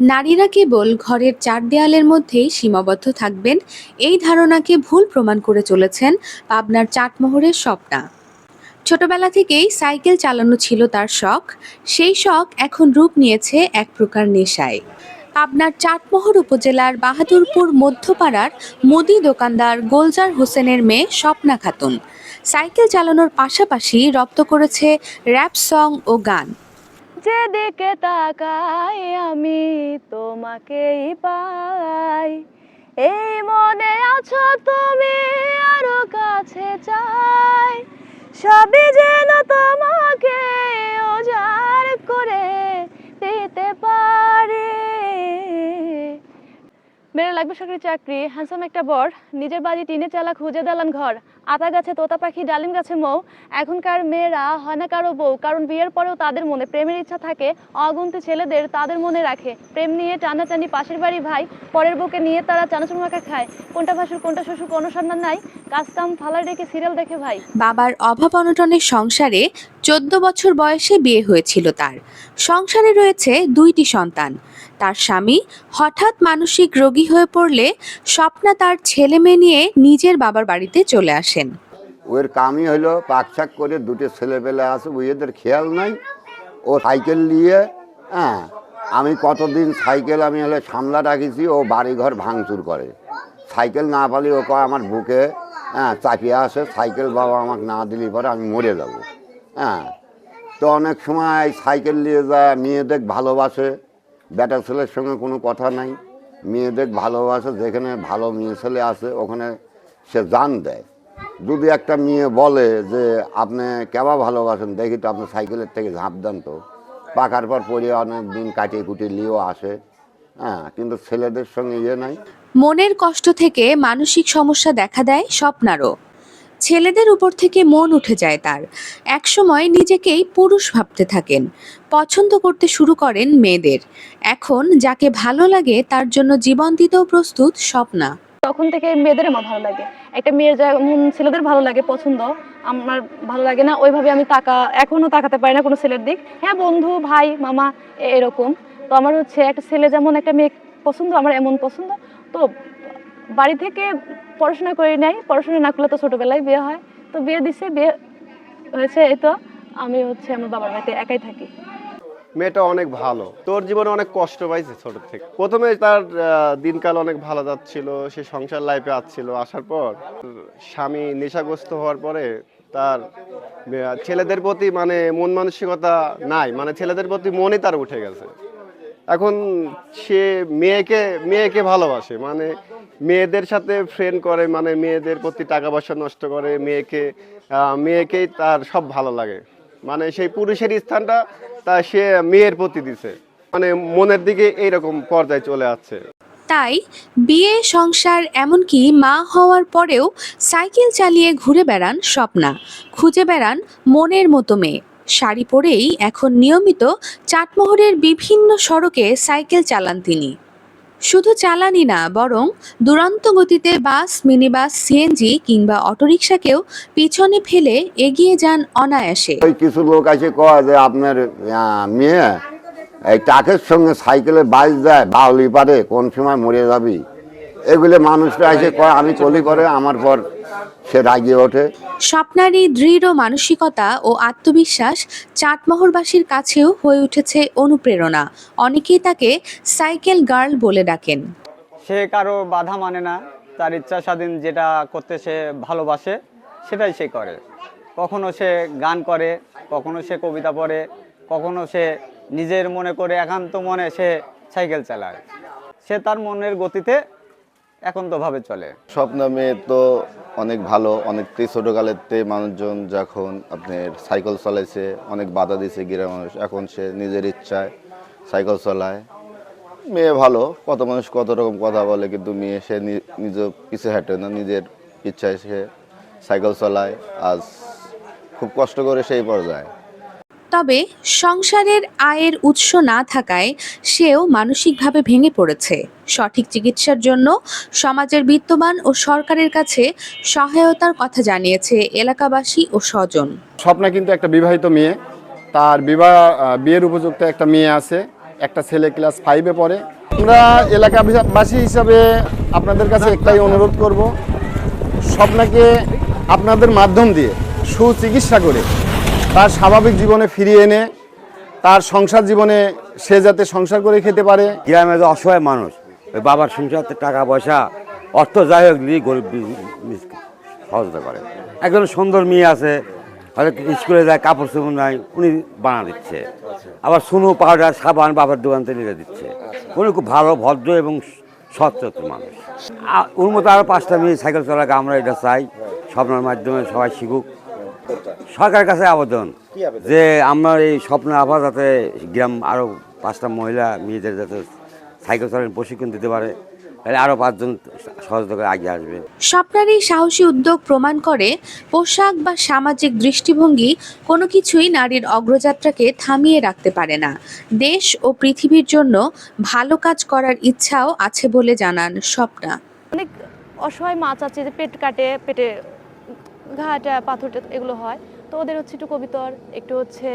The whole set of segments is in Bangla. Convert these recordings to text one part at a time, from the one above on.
নারীরা কেবল ঘরের চার দেয়ালের মধ্যেই সীমাবদ্ধ থাকবেন, এই ধারণাকে ভুল প্রমাণ করে চলেছেন পাবনার চাটমোহরের স্বপ্না। ছোটবেলা থেকেই সাইকেল চালানো ছিল তার শখ, সেই শখ এখন রূপ নিয়েছে এক প্রকার নেশায়। পাবনার চাটমোহর উপজেলার বাহাদুরপুর মধ্যপাড়ার মুদি দোকানদার গোলজার হোসেনের মেয়ে স্বপ্না খাতুন। সাইকেল চালানোর পাশাপাশি রপ্ত করেছে র্যাপ সং ও গান। যেদিকে তাকাই আমি তোমাকেই পাই। এই মনে আছো তুমি আরও কাছে চাই। সবই যেন তোমাকে মেরে লাগবে সরকারি চাকরি হ্যান্ডসাম একটা বর, নিজের বাড়ি টিনে চালা খুঁজে দালান ঘর, আতা গাছে তোতা পাখি, ডালিম গাছে মৌ। এখনকার মেয়েরা হয় না কারও বউ, কারণ বিয়ের পরেও তাদের মনে প্রেমের ইচ্ছা থাকে, অগুন্তি ছেলেদের তাদের মনে রাখে। প্রেম নিয়ে টানাটানি পাশের বাড়ি ভাই, পরের বউকে নিয়ে তারা চানাচুর মাখা খায়। কোনটা ভাসুর, কোনটা শ্বশুর, কোনো সন্ধান নাই। কাজ কাম ফালায় রেখে সিরিয়াল দেখে ভাই। বাবার অভাব অনটনের সংসারে চোদ্দ বছর বয়সে বিয়ে হয়েছিল তার। সংসারে রয়েছে দুইটি সন্তান। তার স্বামী হঠাৎ মানসিক রোগী হয়ে পড়লে স্বপ্না তার ছেলে মেয়ে নিয়ে নিজের বাবার বাড়িতে চলে আসেন। ওর কামই হলো পাকশাক করে দুটো ছেলেপেলে আছে ওদের খেয়াল নাই। ও সাইকেল নিয়ে হ্যাঁ আমি কতদিন সাইকেল, আমি হলে সামলা রাখিছি, ও বাড়িঘর ভাঙচুর করে। সাইকেল না পালি ও কয় আমার বুকে হ্যাঁ চাপিয়ে আসে, সাইকেল বাবা আমাকে না দিলে পরে আমি মরে যাব। হ্যাঁ তো অনেক সময় সাইকেল নিয়ে যায়, মেয়েদের ভালোবাসে, বেটা ছেলের সঙ্গে কোনো কথা নাই। মেয়েদের ভালোবাসে যেখানে ভালো মেয়ে ছেলে আছে, ওখানে সে জান দেয়। যদি একটা মেয়ে বলে যে, আপনি কেবা ভালোবাসেন? দেখি তো আপনি সাইকেলের থেকে ঝাঁপ দেন তো। পাকার পর পরে অনেক দিন কাটিয়ে কুটিয়ে নিয়েও আসে। হ্যাঁ কিন্তু ছেলেদের সঙ্গে ইয়ে নাই। মনের কষ্ট থেকে মানসিক সমস্যা দেখা দেয় স্বপ্নারও। ছেলেদের উপর থেকে মন উঠে যায় তার। একসময় নিজেকেই পুরুষ ভাবতে থাকেন। পছন্দ করতে শুরু করেন মেয়েদের। এখন যাকে ভালো লাগে তার জন্য জীবন দিতেও প্রস্তুত স্বপ্না। তখন থেকে মেয়েদের আমার ভালো লাগে। একটা মেয়ের যেমন ছেলেদের ভালো লাগে, পছন্দ। আমার ভালো লাগে না, ওইভাবে আমি তাকা এখনও তাকাতে পারি না কোনো ছেলের দিক। হ্যাঁ বন্ধু, ভাই, মামা এরকম। তো আমার হচ্ছে একটা ছেলে যেমন একটা মেয়ে পছন্দ, আমার এমন পছন্দ। তো বাড়ি থেকে পড়াশোনা করি নাই, পড়াশোনা না করলে তো ছোটবেলায় বিয়ে হয়। তো বিয়ে দিছে, বিয়ে হয়েছে, এই তো আমি হচ্ছে আমার বাবার বাড়িতে একাই থাকি। মেয়েটা অনেক ভালো। তোর জীবনে অনেক কষ্ট পাইছে ছোট থেকে। প্রথমে তার দিনকাল অনেক ভালো যাচ্ছিল, সে সংসার লাইফে আসছিল, আসার পর স্বামী নেশাগ্রস্ত হওয়ার পরে তার ছেলেদের প্রতি মানে মন মানসিকতা নাই মানে ছেলেদের প্রতি মনই তার উঠে গেছে। এখন সে মেয়েকে মেয়েকে ভালোবাসে মানে মেয়েদের সাথে ফ্রেন্ড করে মানে মেয়েদের প্রতি টাকা পয়সা নষ্ট করে, মেয়েকে মেয়েকেই তার সব ভালো লাগে। মানে সেই পুরুষের স্থানটা তা সে মেয়ের প্রতি দিছে। মানে মনের দিকে এইরকম পর্যায়ে চলে আসছে। তাই বিয়ে, সংসার, এমনকি মা হওয়ার পরেও সাইকেল চালিয়ে ঘুরে বেড়ান স্বপ্না। খুঁজে বেড়ান মনের মতো মেয়ে। শাড়ি পরেই এখন নিয়মিত চাটমোহরের বিভিন্ন সড়কে সাইকেল চালান তিনি। শুধু চালানি না, বরং দুরন্ত গতিতে বাস মিনি বাস সিএনজি কিংবা অটোরিকশাকেও পিছনে ফেলে এগিয়ে যান অনায়াসে। কিছু লোক আছে কয় যে আপনার মেয়ে, এই টাকের সঙ্গে সাইকেলে বাস যায়, বাউলি পারে, কোন সময় মরে যাবি? এগুলো মানুষরা এসে কয়, আমি কলি করে, আমার পর সে রাগিয়ে ওঠে। স্বপ্নারই দৃঢ় মানসিকতা ও আত্মবিশ্বাস চাটমোহরবাসীর কাছেও হয়ে উঠেছে অনুপ্রেরণা। অনেকেই তাকে সাইকেল গার্ল বলে ডাকেন। সে কারও বাধা মানে না। তার ইচ্ছা স্বাধীন যেটা করতে সে ভালোবাসে সেটাই সে করে। কখনো সে গান করে কখনো সে কবিতা পড়ে কখনো সে নিজের মনে করে একান্ত মনে সে সাইকেল চালায়। সে তার মনের গতিতে একান্তভাবে চলে। স্বপ্ন মেয়ে তো অনেক ভালো অনেকটাই ছোটোকালেতে মানুষজন যখন আপনার সাইকেল চালাইছে, অনেক বাধা দিয়েছে গ্রামের মানুষ। এখন সে নিজের ইচ্ছায় সাইকেল চলায়। মেয়ে ভালো, কত মানুষ কত রকম কথা বলে, কিন্তু মেয়ে সে নিজ পিছে হাঁটে না, নিজের ইচ্ছায় সে সাইকেল চলায়। আজ খুব কষ্ট করে সেই পর্যায়ে। তবে সংসারের আয়ের উৎস না থাকায় সেও মানসিকভাবে ভেঙে পড়েছে। সঠিক চিকিৎসার জন্য সমাজের বিত্তবান ও সরকারের কাছে সহায়তার কথা জানিয়েছে এলাকাবাসী ও স্বজন। স্বপ্না কিন্তু একটা বিবাহিত মেয়ে। তার বিবাহ বিয়ের উপযুক্ত একটা মেয়ে আছে। একটা ছেলে ক্লাস ফাইভে পড়ে। আমরা এলাকাবাসী হিসাবে আপনাদের কাছে একটাই অনুরোধ করব, স্বপ্নাকে আপনাদের মাধ্যম দিয়ে সুচিকিৎসা করে তার স্বাভাবিক জীবনে ফিরিয়ে এনে, তার সংসার জীবনে সে যাতে সংসার করে খেতে পারে। গ্রামে যে অসহায় মানুষ, ওই বাবার সংসার টাকা পয়সা অর্থ যাই হোক নিয়ে গরিব সহযোগিতা করে একজন সুন্দর মেয়ে আছে, হয়তো স্কুলে যায়, কাপড় চোপড় নাই, উনি বানা দিচ্ছে। আবার সুনো পাউডার, সাবান বাবার দোকান থেকে নিয়ে দিচ্ছে। উনি খুব ভালো, ভদ্র এবং সচ্চরিত্র মানুষ। ওর মতো আরও পাঁচটা মেয়ে সাইকেল চালাকে আমরা এটা চাই। স্বপ্নের মাধ্যমে সবাই শিখুক। সরকারের কাছে আবেদন। যে আমার এই স্বপ্ন আবার যাতে গ্রাম আরও পাঁচটা মহিলা মেয়েদের যাতে সাইকেল চালানোর প্রশিক্ষণ দিতে পারে তাহলে আরও পাঁচজন সহযোগিতা করে আগে আসবে। স্বপ্নার এই সাহসী উদ্যোগ প্রমাণ করে পোশাক বা সামাজিক দৃষ্টিভঙ্গি কোনো কিছুই নারীর অগ্রযাত্রাকে থামিয়ে রাখতে পারে না। দেশ ও পৃথিবীর জন্য ভালো কাজ করার ইচ্ছাও আছে বলে জানান স্বপ্না। অনেক অসহায় মাছ আছে যে পেট কাটে পেটে ঘাটা পাথর এগুলো হয়। তো ওদের হচ্ছে একটু কবিতর, একটু হচ্ছে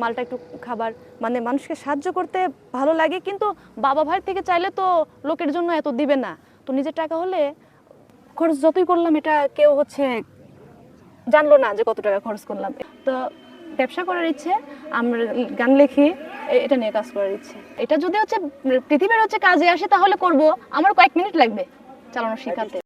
মালটা একটু খাবার। মানে মানুষকে সাহায্য করতে ভালো লাগে, কিন্তু বাবা ভাইয়ের থেকে চাইলে তো লোকের জন্য এত দিবে না। তো নিজের টাকা হলে খরচ যতই করলাম, এটা কেউ হচ্ছে জানলো না যে কত টাকা খরচ করলাম। তো ব্যবসা করার ইচ্ছে, আমরা গান লেখি এটা নিয়ে কাজ করার ইচ্ছে। এটা যদি হচ্ছে পৃথিবীর হচ্ছে কাজে আসে, তাহলে করব। আমার কয়েক মিনিট লাগবে চালানো শেখাতে।